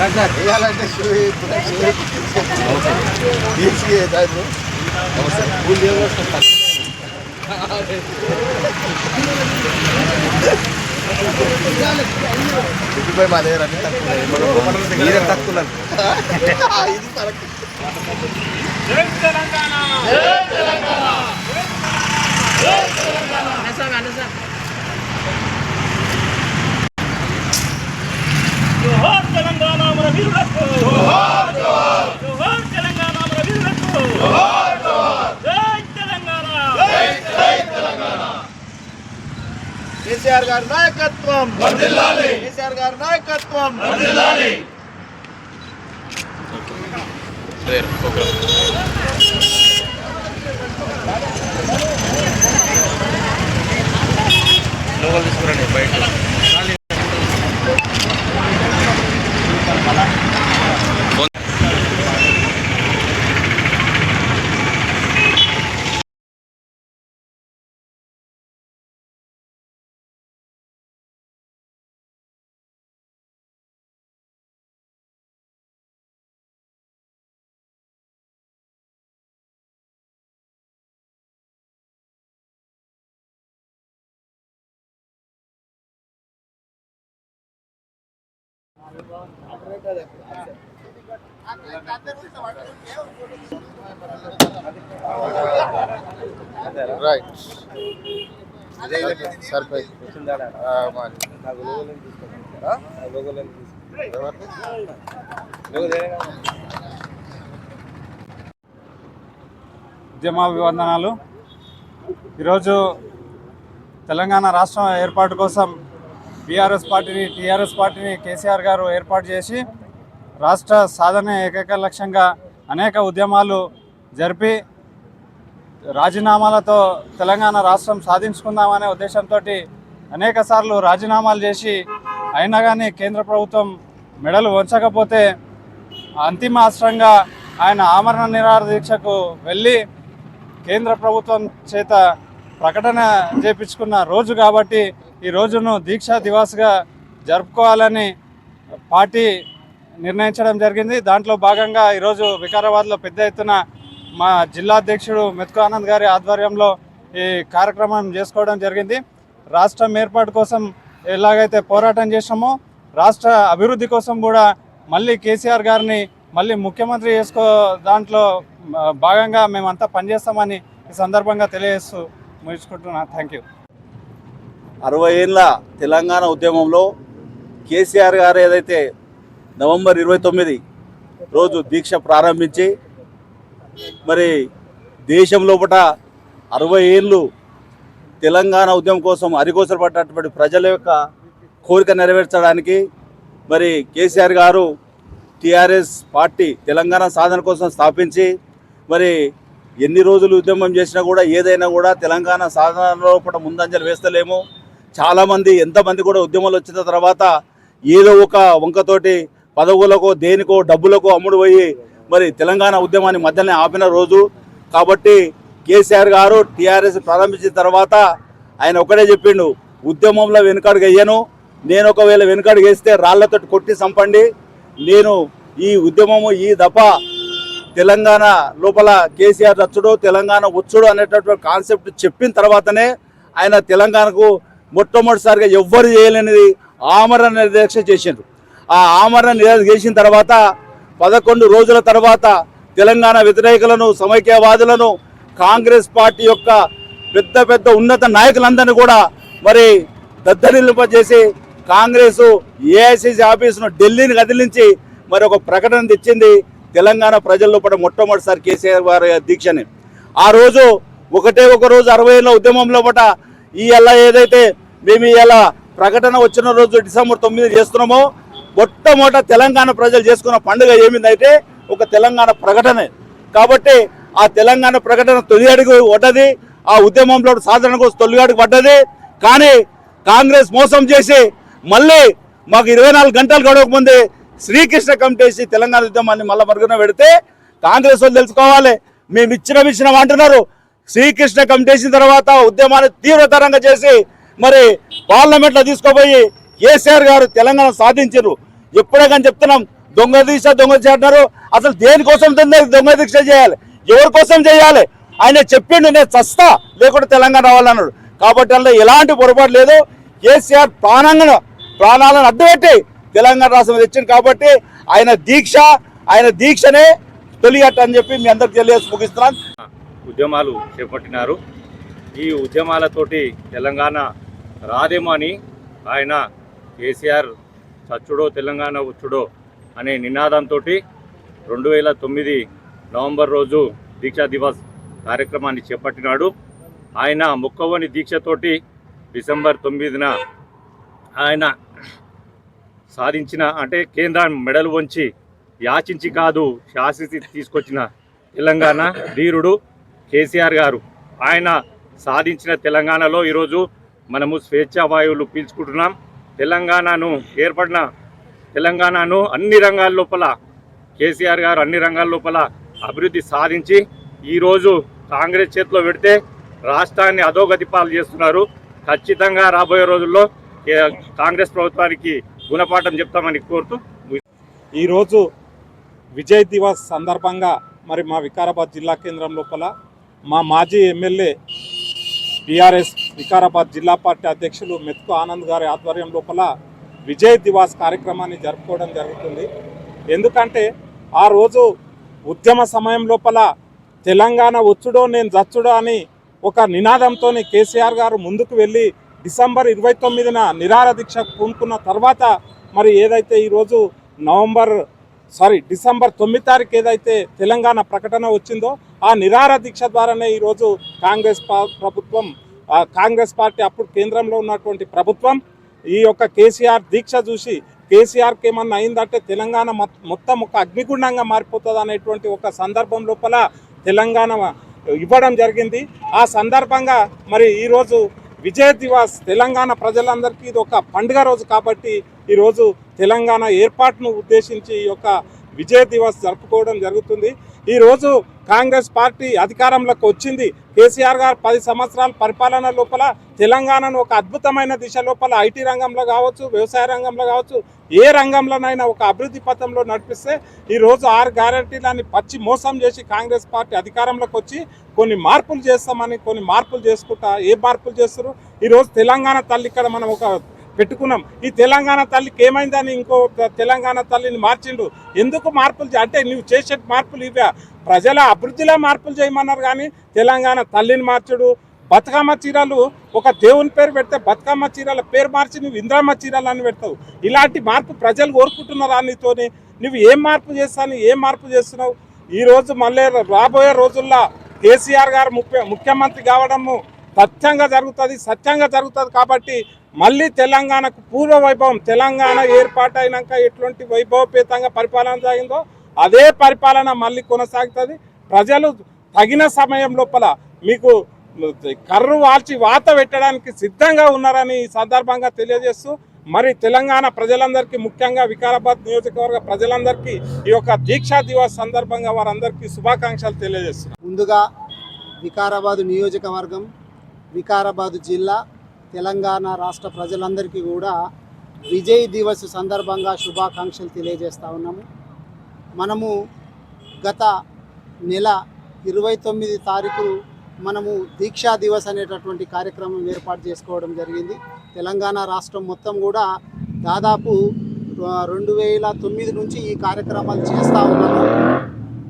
వేయాలంటే షూ తీసి దాన్ని చుట్టుపై మా దగ్గర అన్ని తక్కువ మీరే తక్కువ ఇది కరెక్ట్ జై తెలంగాణ జోహార్ తెలంగాణ మన వీరులకు. జోహార్ జోహార్. జోహార్ తెలంగాణ మన వీరులకు. జోహార్ జోహార్. జై తెలంగాణ. కేసీఆర్ గారి నాయకత్వం. కేసీఆర్ గారి నాయకత్వం. రైట్ సరిపోయి ఉద్యమాభివందనాలు ఈరోజు తెలంగాణ రాష్ట్రం ఏర్పాటు కోసం బీఆర్ఎస్ పార్టీని టీఆర్ఎస్ పార్టీని కేసీఆర్ గారు ఏర్పాటు చేసి రాష్ట్ర సాధన ఏకైక లక్ష్యంగా అనేక ఉద్యమాలు జరిపి రాజీనామాలతో తెలంగాణ రాష్ట్రం సాధించుకుందామనే ఉద్దేశంతో అనేక సార్లు రాజీనామాలు చేసి అయినా కానీ కేంద్ర ప్రభుత్వం మెడలు వంచకపోతే అంతిమ అస్త్రంగా ఆయన ఆమరణ నిరాహార దీక్షకు వెళ్ళి కేంద్ర ప్రభుత్వం చేత ప్రకటన చేపించుకున్న రోజు కాబట్టి ఈ రోజును దీక్షా దివాస్గా జరుపుకోవాలని పార్టీ నిర్ణయించడం జరిగింది. దాంట్లో భాగంగా ఈరోజు వికారాబాద్లో పెద్ద ఎత్తున మా జిల్లా అధ్యక్షుడు మెతుకు ఆనంద్ గారి ఆధ్వర్యంలో ఈ కార్యక్రమం చేసుకోవడం జరిగింది. రాష్ట్రం ఏర్పాటు కోసం ఎలాగైతే పోరాటం చేసామో రాష్ట్ర అభివృద్ధి కోసం కూడా మళ్ళీ కేసీఆర్ గారిని మళ్ళీ ముఖ్యమంత్రి చేసుకో దాంట్లో భాగంగా మేమంతా పనిచేస్తామని ఈ సందర్భంగా తెలియజేస్తూ ముగించుకుంటున్నాను థ్యాంక్ యూ. అరవై ఏళ్ళ తెలంగాణ ఉద్యమంలో కేసీఆర్ గారు ఏదైతే నవంబర్ ఇరవై తొమ్మిది రోజు దీక్ష ప్రారంభించి మరి దేశం లోపల అరవై ఏళ్ళు తెలంగాణ ఉద్యమం కోసం అరిగోసపడ్డటువంటి ప్రజల యొక్క కోరిక నెరవేర్చడానికి మరి కేసీఆర్ గారు టీఆర్ఎస్ పార్టీ తెలంగాణ సాధన కోసం స్థాపించి మరి ఎన్ని రోజులు ఉద్యమం చేసినా కూడా ఏదైనా కూడా తెలంగాణ సాధనలో కూడా ముందంజలు వేస్తలేము. చాలామంది ఎంతమంది కూడా ఉద్యమాలు వచ్చిన తర్వాత ఏదో ఒక వంకతోటి పదవులకో దేనికో డబ్బులకో అమ్ముడు పోయి మరి తెలంగాణ ఉద్యమాన్ని మధ్యనే ఆపిన రోజు. కాబట్టి కేసీఆర్ గారు టీఆర్ఎస్ ప్రారంభించిన తర్వాత ఆయన ఒకటే చెప్పిండు ఉద్యమంలో వెనుకడుగు వేయను నేను ఒకవేళ వెనుకడుగు వేస్తే రాళ్ళతో కొట్టి చంపండి నేను ఈ ఉద్యమము ఈ దఫ తెలంగాణ లోపల కేసీఆర్ రచ్చుడు తెలంగాణ వచ్చుడు అనేటటువంటి కాన్సెప్ట్ చెప్పిన తర్వాతనే ఆయన తెలంగాణకు మొట్టమొదటిసారిగా ఎవ్వరు చేయలేనిది ఆమరణ నిర్దీక్ష చేసిండ్రు. ఆ ఆమరణ నిర్దీక్ష చేసిన తర్వాత పదకొండు రోజుల తర్వాత తెలంగాణ వ్యతిరేకులను సమైక్యవాదులను కాంగ్రెస్ పార్టీ యొక్క పెద్ద పెద్ద ఉన్నత నాయకులందరినీ కూడా మరి దద్దరిల్లింపజేసి కాంగ్రెస్ ఏఐసిసి ఆఫీసును ఢిల్లీని కదిలించి మరి ఒక ప్రకటన తెచ్చింది తెలంగాణ ప్రజల లోపల మొట్టమొదటిసారి కేసీఆర్ వారి దీక్షని. ఆ రోజు ఒకటే ఒక రోజు అరవై ఏళ్ళ ఉద్యమంలో పట ఈ ఎలా ఏదైతే మేము ఇలా ప్రకటన వచ్చిన రోజు డిసెంబర్ తొమ్మిది చేస్తున్నామో. మొట్టమొదట తెలంగాణ ప్రజలు చేసుకున్న పండుగ ఏమిందైతే ఒక తెలంగాణ ప్రకటనే. కాబట్టి ఆ తెలంగాణ ప్రకటన తొలి అడుగు పడ్డది. ఆ ఉద్యమంలో సాధన కోసం తొలి అడుగు పడ్డది. కానీ కాంగ్రెస్ మోసం చేసి మళ్ళీ మాకు ఇరవై నాలుగు గంటలు గడవకముందే శ్రీకృష్ణ కమిటీ తెలంగాణ ఉద్యమాన్ని మళ్ళీ మరుగున పెడితే కాంగ్రెస్ వాళ్ళు తెలుసుకోవాలి. మేము ఇచ్చిన ఇచ్చిన అంటున్నారు. శ్రీకృష్ణ కమిటీసిన తర్వాత ఉద్యమాన్ని తీవ్రతరంగా చేసి మరి పార్లమెంట్లో తీసుకుపోయి కేసీఆర్ గారు తెలంగాణ సాధించారు. ఎప్పుడే కానీ చెప్తున్నాం దొంగ దీక్ష దొంగ దీక్ష అంటున్నారు. అసలు దేనికోసం దొంగ దొంగ దీక్ష చేయాలి? ఎవరి కోసం చేయాలి? ఆయన చెప్పిండు నేను చస్తా లేకుండా తెలంగాణ రావాలన్నాడు. కాబట్టి అందులో ఎలాంటి పొరపాటు లేదు. కేసీఆర్ ప్రాణంగా ప్రాణాలను అడ్డుపెట్టి తెలంగాణ రాష్ట్రం తెచ్చింది కాబట్టి ఆయన దీక్ష ఆయన దీక్షనే తెలియట అని చెప్పి మీ అందరికి తెలియజేసి ముగిస్తున్నాను. ఉద్యమాలు చేపట్టినారు. ఈ ఉద్యమాలతోటి తెలంగాణ రాదేమో అని ఆయన కేసీఆర్ చచ్చుడో తెలంగాణ వచ్చుడో అనే నినాదంతో రెండు వేల తొమ్మిది నవంబర్ రోజు దీక్షా దివస్ కార్యక్రమాన్ని చేపట్టినాడు. ఆయన మొక్కవని దీక్షతోటి డిసెంబర్ తొమ్మిదిన ఆయన సాధించిన అంటే కేంద్రాన్ని మెడలు వంచి యాచించి కాదు శాసించి తీసుకొచ్చిన తెలంగాణ ధీరుడు కేసీఆర్ గారు. ఆయన సాధించిన తెలంగాణలో ఈరోజు మనము స్వేచ్ఛా వాయువులు పీల్చుకుంటున్నాం. తెలంగాణను ఏర్పడిన తెలంగాణను అన్ని రంగాల లోపల కేసీఆర్ గారు అన్ని రంగాల లోపల అభివృద్ధి సాధించి ఈరోజు కాంగ్రెస్ చేతిలో పెడితే రాష్ట్రాన్ని అధోగతి పాలు చేస్తున్నారు. ఖచ్చితంగా రాబోయే రోజుల్లో కాంగ్రెస్ ప్రభుత్వానికి గుణపాఠం చెప్తామని కోరుతూ ఈరోజు విజయ్ దివస్ సందర్భంగా మరి మా వికారాబాద్ జిల్లా కేంద్రం లోపల మా మాజీ ఎమ్మెల్యే టీఆర్ఎస్ వికారాబాద్ జిల్లా పార్టీ అధ్యక్షులు మెత్కు ఆనంద్ గారి ఆధ్వర్యం లోపల విజయ్ దివాస్ కార్యక్రమాన్ని జరుపుకోవడం జరుగుతుంది. ఎందుకంటే ఆ రోజు ఉద్యమ సమయం లోపల తెలంగాణ వచ్చుడో నేను జచ్చుడో అని ఒక నినాదంతో కేసీఆర్ గారు ముందుకు వెళ్ళి డిసెంబర్ ఇరవై తొమ్మిదిన నిరార దీక్ష పూనుకున్న తర్వాత మరి ఏదైతే ఈరోజు నవంబర్ సారీ డిసెంబర్ తొమ్మిది తారీఖు ఏదైతే తెలంగాణ ప్రకటన వచ్చిందో ఆ నిరార దీక్ష ద్వారానే ఈరోజు కాంగ్రెస్ ప్రభుత్వం కాంగ్రెస్ పార్టీ అప్పుడు కేంద్రంలో ఉన్నటువంటి ప్రభుత్వం ఈ యొక్క కేసీఆర్ దీక్ష చూసి కేసీఆర్కి ఏమన్నా అయిందంటే తెలంగాణ మొత్తం ఒక అగ్నిగుండంగా మారిపోతుంది అనేటువంటి ఒక సందర్భం లోపల తెలంగాణ ఇవ్వడం జరిగింది. ఆ సందర్భంగా మరి ఈరోజు విజయ్ దివాస్ తెలంగాణ ప్రజలందరికీ ఇది ఒక పండుగ రోజు కాబట్టి ఈరోజు తెలంగాణ ఏర్పాటును ఉద్దేశించి ఈ యొక్క విజయ్ దివస్ జరుపుకోవడం జరుగుతుంది. ఈరోజు కాంగ్రెస్ పార్టీ అధికారంలోకి వచ్చింది. కేసీఆర్ గారు పది సంవత్సరాల పరిపాలన లోపల తెలంగాణను ఒక అద్భుతమైన దిశ లోపల ఐటీ రంగంలో కావచ్చు వ్యవసాయ రంగంలో కావచ్చు ఏ రంగంలోనైనా ఒక అభివృద్ధి పథంలో నడిపిస్తే ఈరోజు ఆరు గ్యారంటీలని పచ్చి మోసం చేసి కాంగ్రెస్ పార్టీ అధికారంలోకి వచ్చి కొన్ని మార్పులు చేస్తామని కొన్ని మార్పులు చేసుకుంటా ఏ మార్పులు చేస్తారు? ఈరోజు తెలంగాణ తల్లి ఇక్కడ మనం ఒక పెట్టుకున్నాం. ఈ తెలంగాణ తల్లికి ఏమైందని ఇంకో తెలంగాణ తల్లిని మార్చిండు. ఎందుకు మార్పులు అంటే నువ్వు చేసే మార్పులు ఇవే ప్రజల అభివృద్ధిలో మార్పులు చేయమన్నారు కానీ తెలంగాణ తల్లిని మార్చుడు. బతుకమ్మ చీరలు ఒక దేవుని పేరు పెడితే బతుకమ్మ చీరల పేరు మార్చి నువ్వు ఇంద్రమ్మ చీరలు అని పెడతావు. ఇలాంటి మార్పు ప్రజలు కోరుకుంటున్నారా నీతోని నువ్వు ఏం మార్పు చేస్తాను ఏం మార్పు చేస్తున్నావు? ఈరోజు మళ్ళీ రాబోయే రోజుల్లో కేసీఆర్ గారు ముఖ్య ముఖ్యమంత్రి కావడము సత్యంగా జరుగుతుంది సత్యంగా జరుగుతుంది కాబట్టి మళ్ళీ తెలంగాణకు పూర్వ వైభవం తెలంగాణ ఏర్పాటైనాక ఎటువంటి వైభవపేతంగా పరిపాలన సాగిందో అదే పరిపాలన మళ్ళీ కొనసాగుతుంది. ప్రజలు తగిన సమయం లోపల మీకు కర్రు వాల్చి వాత పెట్టడానికి సిద్ధంగా ఉన్నారని ఈ సందర్భంగా తెలియజేస్తూ మరి తెలంగాణ ప్రజలందరికీ ముఖ్యంగా వికారాబాద్ నియోజకవర్గ ప్రజలందరికీ ఈ యొక్క దీక్షా దివస్ సందర్భంగా వారందరికీ శుభాకాంక్షలు తెలియజేస్తున్నారు ముందుగా వికారాబాదు నియోజకవర్గం వికారాబాదు జిల్లా తెలంగాణ రాష్ట్ర ప్రజలందరికీ కూడా విజయ్ దివస్ సందర్భంగా శుభాకాంక్షలు తెలియజేస్తూ ఉన్నాము. మనము గత నెల ఇరవై తొమ్మిది తారీఖు మనము దీక్షా దివస్ అనేటటువంటి కార్యక్రమం ఏర్పాటు చేసుకోవడం జరిగింది. తెలంగాణ రాష్ట్రం మొత్తం కూడా దాదాపు రెండు వేల తొమ్మిది నుంచి ఈ కార్యక్రమాలు చేస్తూ ఉన్నాము.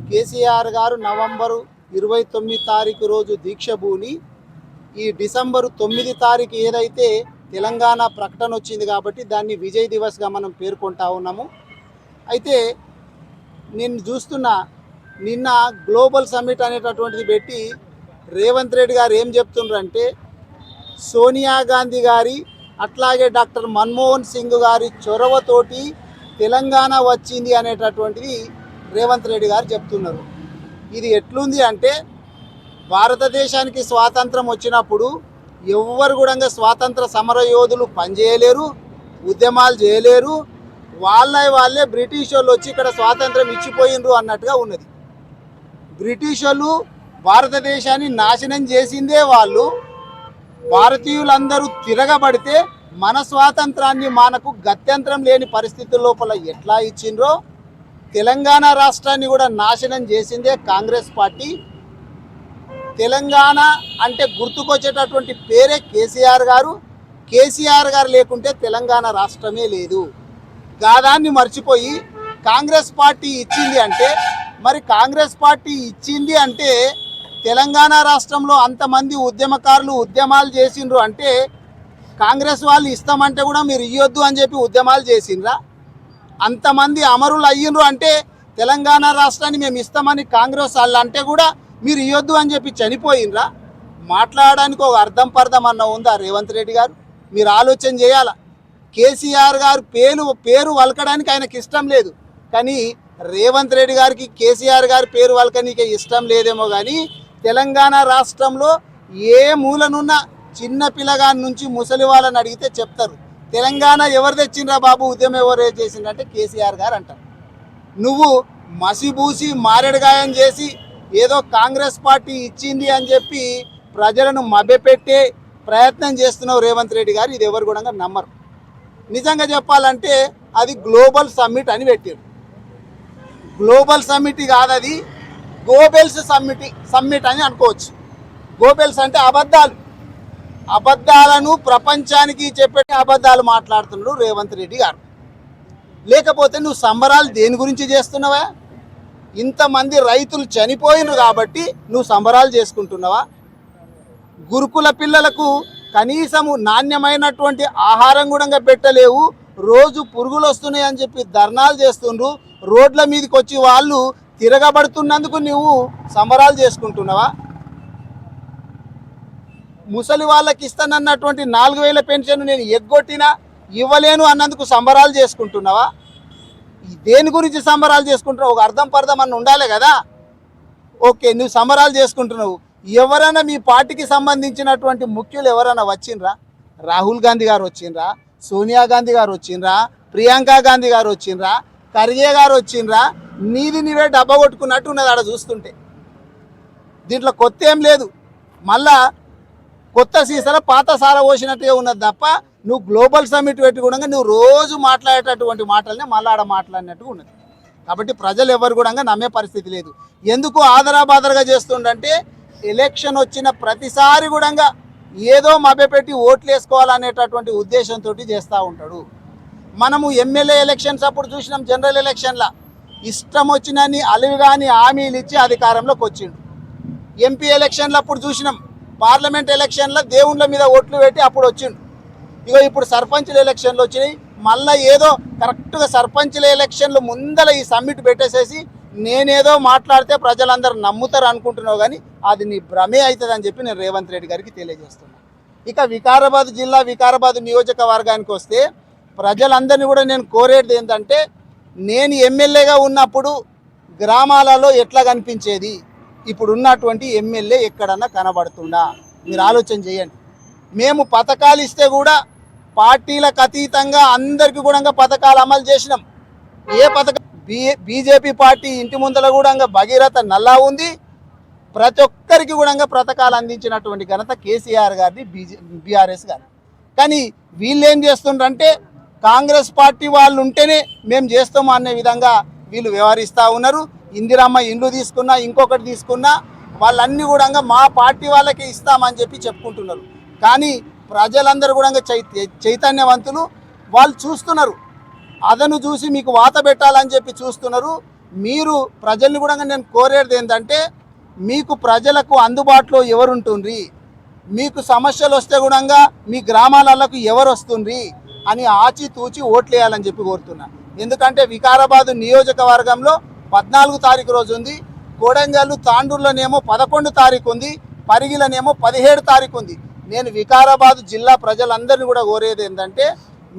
కేసీఆర్ గారు నవంబరు ఇరవై తొమ్మిది తారీఖు రోజు దీక్ష భూని ఈ డిసెంబరు తొమ్మిది తారీఖు ఏదైతే తెలంగాణ ప్రకటన వచ్చింది కాబట్టి దాన్ని విజయ్ దివస్గా మనం పేర్కొంటా ఉన్నాము. అయితే నేను చూస్తున్న నిన్న గ్లోబల్ సమ్మిట్ అనేటటువంటిది పెట్టి రేవంత్ రెడ్డి గారు ఏం చెప్తుండ్రంటే సోనియా గాంధీ గారి అట్లాగే డాక్టర్ మన్మోహన్ సింగ్ గారి చొరవతోటి తెలంగాణ వచ్చింది అనేటటువంటిది రేవంత్ రెడ్డి గారు చెప్తున్నారు. ఇది ఎట్లుంది అంటే భారతదేశానికి స్వాతంత్రం వచ్చినప్పుడు ఎవ్వరు కూడా స్వాతంత్ర సమర యోధులు పనిచేయలేరు ఉద్యమాలు చేయలేరు. వాళ్ళ వాళ్ళే బ్రిటిష్ వాళ్ళు వచ్చి ఇక్కడ స్వాతంత్రం ఇచ్చిపోయినరు అన్నట్టుగా ఉన్నది. బ్రిటిష్ వాళ్ళు భారతదేశాన్ని నాశనం చేసిందే వాళ్ళు. భారతీయులందరూ తిరగబడితే మన స్వాతంత్రాన్ని మనకు గత్యంతరం లేని పరిస్థితుల లోపల ఎట్లా ఇచ్చిండ్రో తెలంగాణ రాష్ట్రాన్ని కూడా నాశనం చేసిందే కాంగ్రెస్ పార్టీ. తెలంగాణ అంటే గుర్తుకొచ్చేటటువంటి పేరే కేసీఆర్ గారు. కేసీఆర్ గారు లేకుంటే తెలంగాణ రాష్ట్రమే లేదు. గాదాన్ని మర్చిపోయి కాంగ్రెస్ పార్టీ ఇచ్చింది అంటే మరి కాంగ్రెస్ పార్టీ ఇచ్చింది అంటే తెలంగాణ రాష్ట్రంలో అంతమంది ఉద్యమకారులు ఉద్యమాలు చేసిండ్రు అంటే కాంగ్రెస్ వాళ్ళు ఇస్తామంటే కూడా మీరు ఇవ్వద్దు అని చెప్పి ఉద్యమాలు చేసిండ్రా? అంతమంది అమరులు అయ్యిండ్రు అంటే తెలంగాణ రాష్ట్రాన్ని మేము ఇస్తామని కాంగ్రెస్ వాళ్ళు అంటే కూడా మీరు ఇవ్వద్దు అని చెప్పి చనిపోయినరా మాట్లాడడానికి ఒక అర్థం పర్థం అన్న ఉందా రేవంత్ రెడ్డి గారు? మీరు ఆలోచన చేయాలా? కేసీఆర్ గారు పేరు పేరు వలకడానికి ఆయనకి ఇష్టం లేదు. కానీ రేవంత్ రెడ్డి గారికి కేసీఆర్ గారి పేరు వలకనీకే ఇష్టం లేదేమో కానీ తెలంగాణ రాష్ట్రంలో ఏ మూలనున్న చిన్న పిల్లగాని నుంచి ముసలి వాళ్ళని అడిగితే చెప్తారు. తెలంగాణ ఎవరు తెచ్చిండ్రా బాబు? ఉద్యమం ఎవరు చేసిండ్రంటే కేసీఆర్ గారు అంటారు. నువ్వు మసిబూసి మారేడుగాయం చేసి ఏదో కాంగ్రెస్ పార్టీ ఇచ్చింది అని చెప్పి ప్రజలను మభ్యపెట్టే ప్రయత్నం చేస్తున్నావు రేవంత్ రెడ్డి గారు. ఇది ఎవరు కూడా నమ్మరు. నిజంగా చెప్పాలంటే అది గ్లోబల్ సమ్మిట్ అని పెట్టారు గ్లోబల్ సమ్మిట్ కాదు అది గోబెల్స్ సమ్మిట్ సమ్మిట్ అని అనుకోవచ్చు. గోబెల్స్ అంటే అబద్ధాలు. అబద్ధాలను ప్రపంచానికి చెప్పే అబద్ధాలు మాట్లాడుతున్నాడు రేవంత్ రెడ్డి గారు. లేకపోతే నువ్వు సంబరాలు దేని గురించి చేస్తున్నావా? ఇంతమంది రైతులు చనిపోయినరు కాబట్టి నువ్వు సంబరాలు చేసుకుంటున్నావా? గురుకుల పిల్లలకు కనీసము నాణ్యమైనటువంటి ఆహారం కూడా పెట్టలేవు. రోజు పురుగులు వస్తున్నాయి అని చెప్పి ధర్నాలు చేస్తుండ్రు. రోడ్ల మీదకి వచ్చి వాళ్ళు తిరగబడుతున్నందుకు నువ్వు సంబరాలు చేసుకుంటున్నావా? ముసలి వాళ్ళకి ఇస్తానన్నటువంటి నాలుగు వేల పెన్షన్ నేను ఎగ్గొట్టినా ఇవ్వలేను అన్నందుకు సంబరాలు చేసుకుంటున్నావా? దేని గురించి సంబరాలు చేసుకుంటున్నావు? ఒక అర్థం పర్థం అన్న ఉండాలి కదా? ఓకే నువ్వు సంబరాలు చేసుకుంటున్నావు. ఎవరైనా మీ పార్టీకి సంబంధించినటువంటి ముఖ్యులు ఎవరైనా వచ్చిండ్రా? రాహుల్ గాంధీ గారు వచ్చిండ్రా? సోనియా గాంధీ గారు వచ్చిండ్రా? ప్రియాంక గాంధీ గారు వచ్చిండ్రా? ఖర్గే గారు వచ్చిండ్రా? నీది నీవే డబ్బా కొట్టుకున్నట్టు ఉన్నది ఆడ చూస్తుంటే. దీంట్లో కొత్త ఏం లేదు. మళ్ళా కొత్త సీసాల పాత సార పోసినట్టుగా ఉన్నది తప్ప నువ్వు గ్లోబల్ సమ్మిట్ పెట్టి కూడా నువ్వు రోజు మాట్లాడేటటువంటి మాటలనే మళ్ళాడ మాట్లాడినట్టుగా ఉన్నది. కాబట్టి ప్రజలు ఎవరు కూడా నమ్మే పరిస్థితి లేదు. ఎందుకు ఆదరాబాదరగా చేస్తుండంటే ఎలక్షన్ వచ్చిన ప్రతిసారి కూడా ఏదో మభ్యపెట్టి ఓట్లు వేసుకోవాలనేటటువంటి ఉద్దేశంతో చేస్తూ ఉంటాడు. మనము ఎమ్మెల్యే ఎలక్షన్స్ అప్పుడు చూసినాం జనరల్ ఎలక్షన్ల. ఇష్టం వచ్చినన్ని అలివిగాని హామీలు ఇచ్చి అధికారంలోకి వచ్చిండు. ఎంపీ ఎలక్షన్లు అప్పుడు చూసినాం పార్లమెంట్ ఎలక్షన్లో దేవుళ్ళ మీద ఓట్లు పెట్టి అప్పుడు వచ్చిండు. ఇగో ఇప్పుడు సర్పంచ్ల ఎలక్షన్లు వచ్చినాయి. మళ్ళీ ఏదో కరెక్ట్గా సర్పంచ్ల ఎలక్షన్లు ముందల ఈ సమ్మిట్ పెట్టేసేసి నేనేదో మాట్లాడితే ప్రజలందరూ నమ్ముతారు అనుకుంటున్నావు కానీ అది నీ భ్రమే అవుతుంది అని చెప్పి నేను రేవంత్ రెడ్డి గారికి తెలియజేస్తున్నాను ఇక వికారాబాద్ జిల్లా వికారాబాద్ నియోజకవర్గానికి వస్తే ప్రజలందరినీ కూడా నేను కోరేది ఏంటంటే నేను ఎమ్మెల్యేగా ఉన్నప్పుడు గ్రామాలలో ఎట్లా కనిపించేది? ఇప్పుడు ఉన్నటువంటి ఎమ్మెల్యే ఎక్కడన్నా కనబడుతుందా మీరు ఆలోచన చేయండి. మేము పథకాలు ఇస్తే కూడా పార్టీలకు అతీతంగా అందరికీ కూడా పథకాలు అమలు చేసినాం. ఏ పథకం? బీజేపీ పార్టీ ఇంటి ముందర కూడా భగీరథ నల్లా ఉంది. ప్రతి ఒక్కరికి కూడా పథకాలు అందించినటువంటి ఘనత కేసీఆర్ గారిది బీజే బీఆర్ఎస్ గారు కానీ వీళ్ళు ఏం చేస్తుండ్రంటే కాంగ్రెస్ పార్టీ వాళ్ళు ఉంటేనే మేము చేస్తాము అనే విధంగా వీళ్ళు వ్యవహరిస్తూ ఉన్నారు. ఇందిరమ్మ ఇండ్లు తీసుకున్నా ఇంకొకటి తీసుకున్నా వాళ్ళన్నీ కూడా మా పార్టీ వాళ్ళకే ఇస్తామని చెప్పి చెప్పుకుంటున్నారు. కానీ ప్రజలందరూ కూడా చై చైతన్యవంతులు. వాళ్ళు చూస్తున్నారు. అదను చూసి మీకు వాత పెట్టాలని చెప్పి చూస్తున్నారు. మీరు ప్రజల్ని కూడా నేను కోరేది ఏంటంటే మీకు ప్రజలకు అందుబాటులో ఎవరు మీకు సమస్యలు వస్తే కూడా మీ గ్రామాలకు ఎవరు వస్తుండ్రి అని ఆచితూచి ఓట్లు వేయాలని చెప్పి కోరుతున్నా. ఎందుకంటే వికారాబాద్ నియోజకవర్గంలో పద్నాలుగు తారీఖు రోజు ఉంది. కోడంగల్లు తాండూరులోనేమో పదకొండు తారీఖు ఉంది. పరిగిలనేమో పదిహేడు తారీఖు ఉంది. నేను వికారాబాద్ జిల్లా ప్రజలందరినీ కూడా కోరేది ఏంటంటే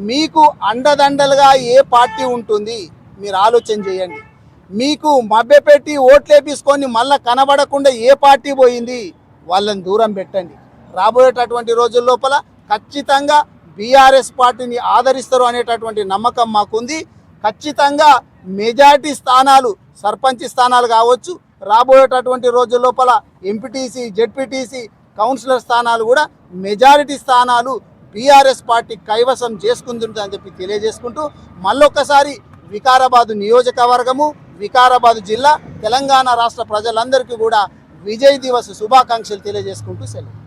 మీకు అండదండలుగా ఏ పార్టీ ఉంటుంది మీరు ఆలోచన చేయండి. మీకు మభ్యపెట్టి ఓట్లేపించుకొని మళ్ళీ కనబడకుండా ఏ పార్టీ పోయింది వాళ్ళని దూరం పెట్టండి. రాబోయేటటువంటి రోజుల లోపల ఖచ్చితంగా బీఆర్ఎస్ పార్టీని ఆదరిస్తారు అనేటటువంటి నమ్మకం మాకుంది. ఖచ్చితంగా మెజార్టీ స్థానాలు సర్పంచ్ స్థానాలు కావచ్చు. రాబోయేటటువంటి రోజుల లోపల ఎంపీటీసీ జెడ్పీటీసీ కౌన్సిలర్ స్థానాలు కూడా మెజారిటీ స్థానాలు బీఆర్ఎస్ పార్టీ కైవసం చేసుకుంటుందని చెప్పి తెలియజేసుకుంటూ మళ్ళొక్కసారి వికారాబాద్ నియోజకవర్గము వికారాబాద్ జిల్లా తెలంగాణ రాష్ట్ర ప్రజలందరికీ కూడా విజయ్ దివస్ శుభాకాంక్షలు తెలియజేసుకుంటూ సెలవు.